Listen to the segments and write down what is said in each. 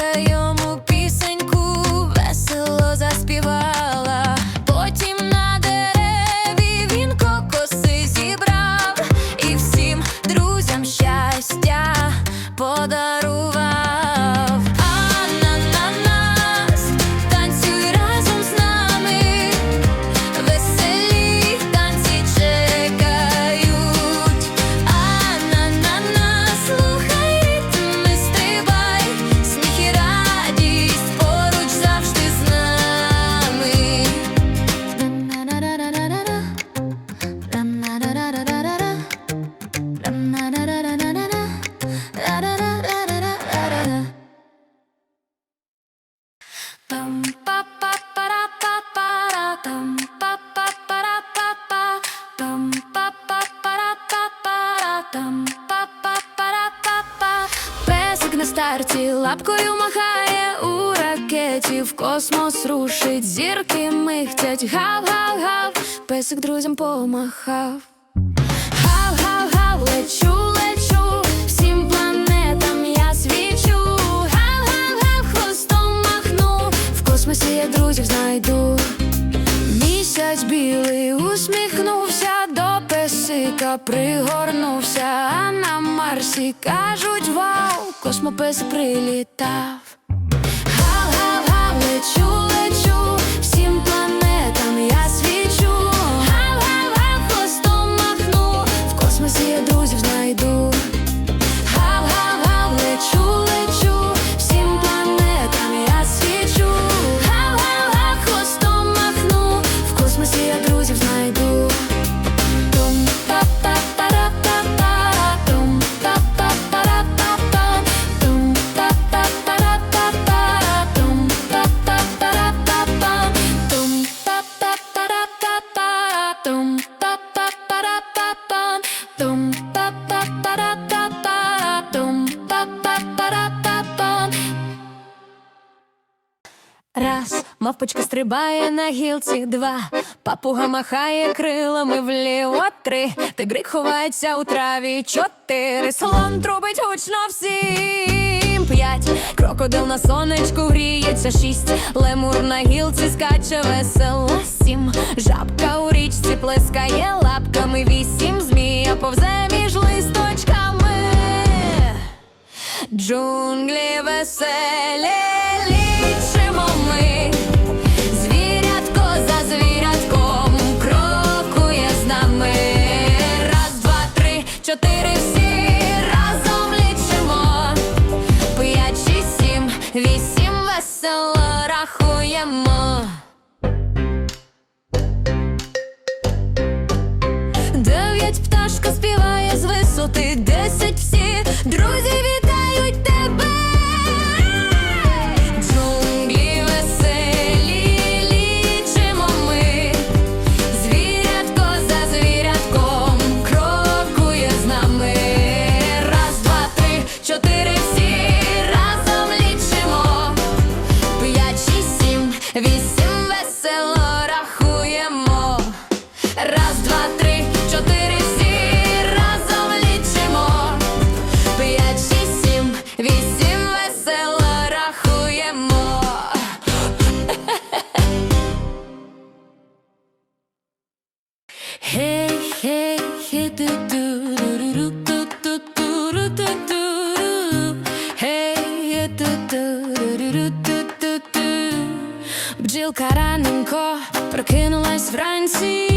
you. Махає у ракеті, в космос рушить, зірки михтять, гав-гав-гав, песик друзям помахав. Гав-гав-гав, лечу, лечу, всім планетам я свічу, гав-гав-гав, хвостом махну, в космосі я друзів знайду. Місяць білий усміхнувся до Марсіка пригорнувся, а на Марсі кажуть, вау, космопес прилітав. раз, мавпочка стрибає на гілці, два, папуга махає крилами вліво три, тигрик ховається у траві. Чотири, слон трубить гучно всім. П'ять, крокодил на сонечку гріється, шість, лемур на гілці скаче весело. Сім, жабка у річці плескає лапками, вісім, змія повзе між листочками, джунглі веселі. Бджілка раненько прокинулась вранці,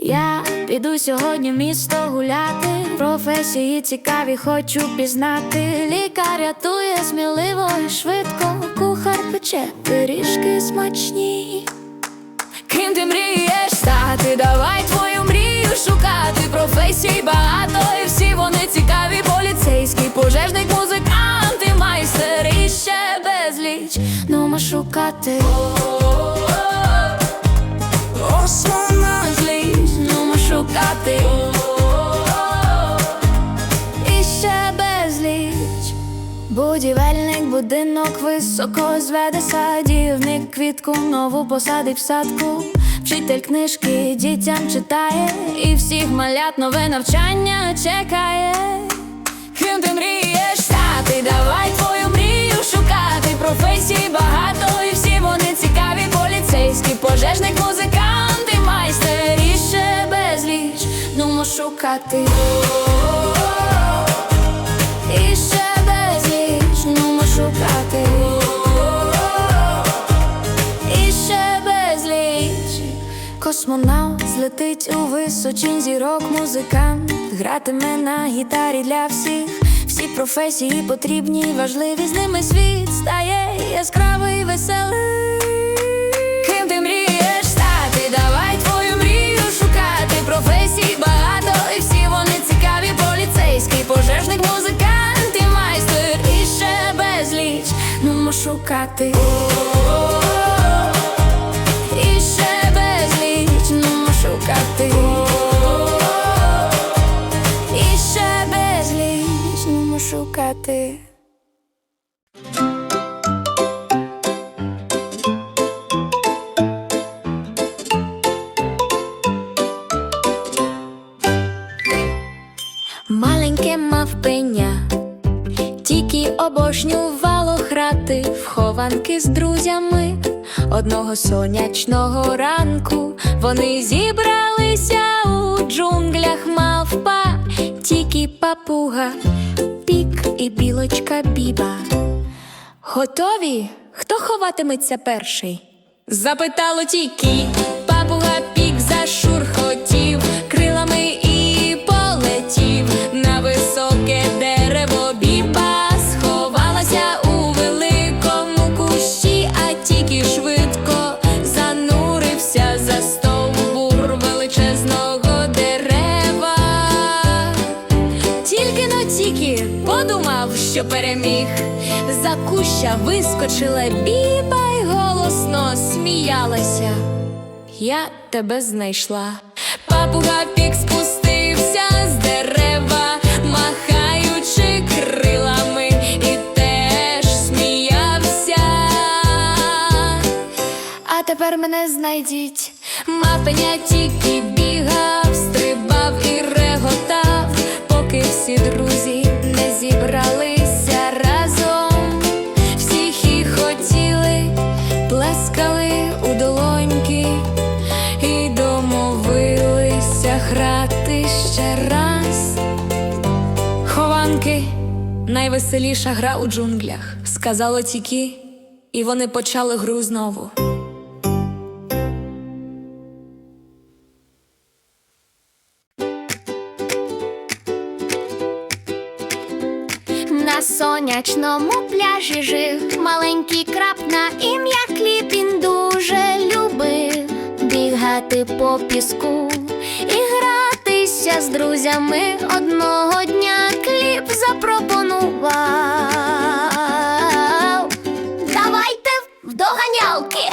Я піду сьогодні в місто гуляти. Професії цікаві, хочу пізнати. Лікар рятує сміливо і швидко. Кухар пече пиріжки смачні. Ким ти мрієш стати? Давай твою мрію шукати. Професій багато, і всі вони цікаві. Поліцейський, пожежник, музикант і майстер і ще безліч. Ну, шукати. Османа Будівельник, будинок високо зведе садівник, квітку нову посадить в садку. Вчитель книжки дітям читає, і всіх малят нове навчання чекає. Ким ти мрієш стати? Давай твою мрію шукати. Професій багато, і всі вони цікаві. Поліцейський, пожежник, музикант і майстер і ще безліч. Ну шукати. Космонавт злетить у височинь зірок музикант. Гратиме на гітарі для всіх. Всі професії потрібні, важливі з ними світ стає яскравий, веселий. Ким ти мрієш стати? Давай твою мрію шукати. Професій багато, і всі вони цікаві. Поліцейський, пожежник, музикант і майстер. І ще безліч, ну шукати з друзями. Одного сонячного ранку вони зібралися у джунглях мавпа, тільки папуга, пік і білочка біба. Готові? Хто ховатиметься перший? Запитало тільки подумав, що переміг. За куща вискочила біба й голосно сміялася. Я тебе знайшла. Папуга пік спустився з дерева, махаючи крилами, і теж сміявся. А тепер мене знайдіть. Мапеня тільки бігав, стрибав і реготав, поки всі друзі зібралися разом. Всі хіхотіли, плескали у долоньки і домовилися грати ще раз. Хованки найвеселіша гра у джунглях, сказало тільки, і вони почали гру знову. Сонячному пляжі жив маленький краб на ім'я Кліп. Він дуже любив бігати по піску і гратися з друзями. Одного дня кліп запропонував. Давайте в доганялки.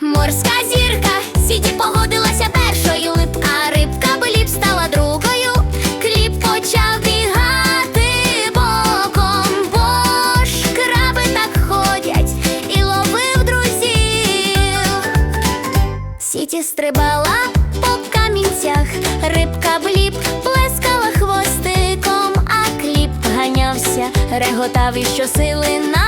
Морська зірка сіті погодилася реготав і щосили намагався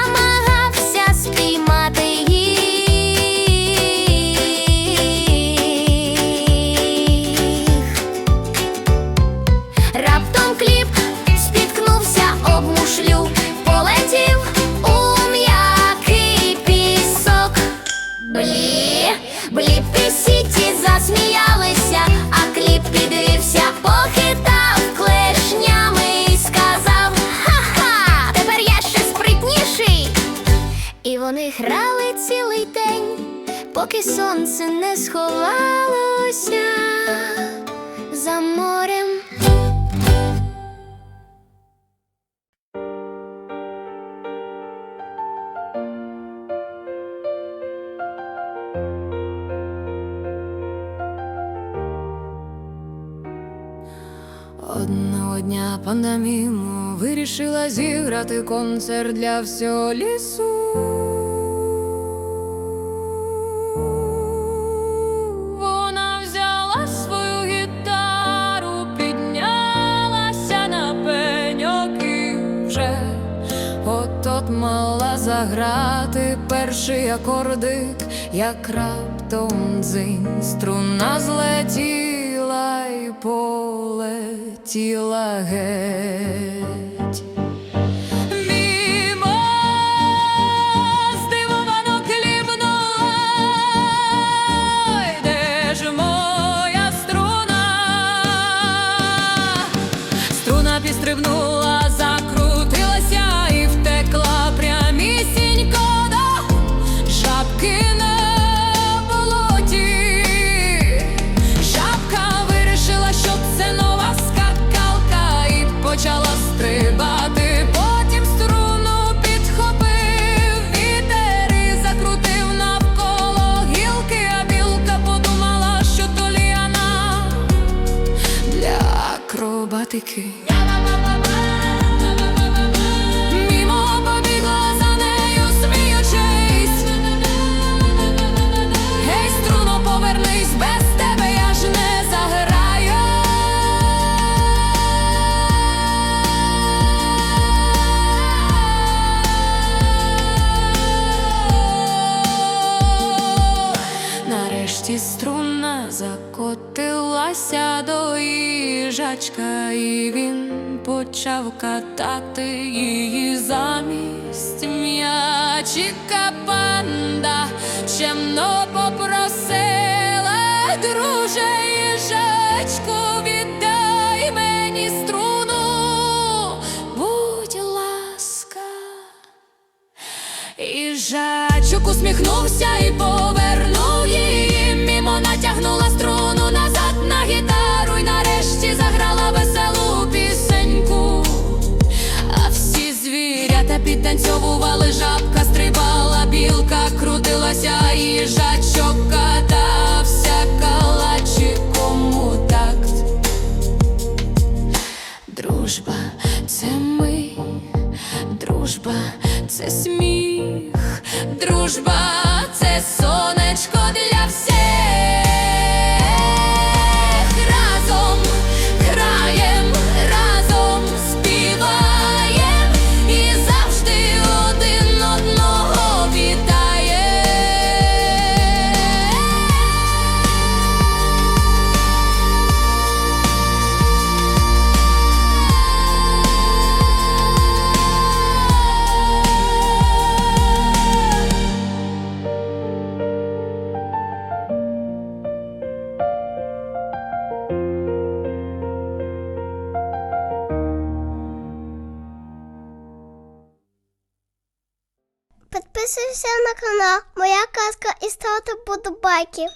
грали цілий день, поки сонце не сховалося за морем. Одного дня панда Мімо вирішила зіграти концерт для всього лісу. Перший акордик, як раптом дзинь струна злетіла і полетіла геть. братики. Мімо побігла за нею, сміючись. Гей, струно, повернись, без тебе я ж не заграю. Нарешті струна закотилася до і він почав катати її замість м'ячика панда чемно попросила, друже їжачку, віддай мені струну, будь ласка. І жачок усміхнувся і повернув підтанцьовували, жабка стрибала, білка крутилася, і жачок катався калачі кому такт. Дружба це ми, дружба це сміх, дружба це сонечко Моя казка і ставте подобайки.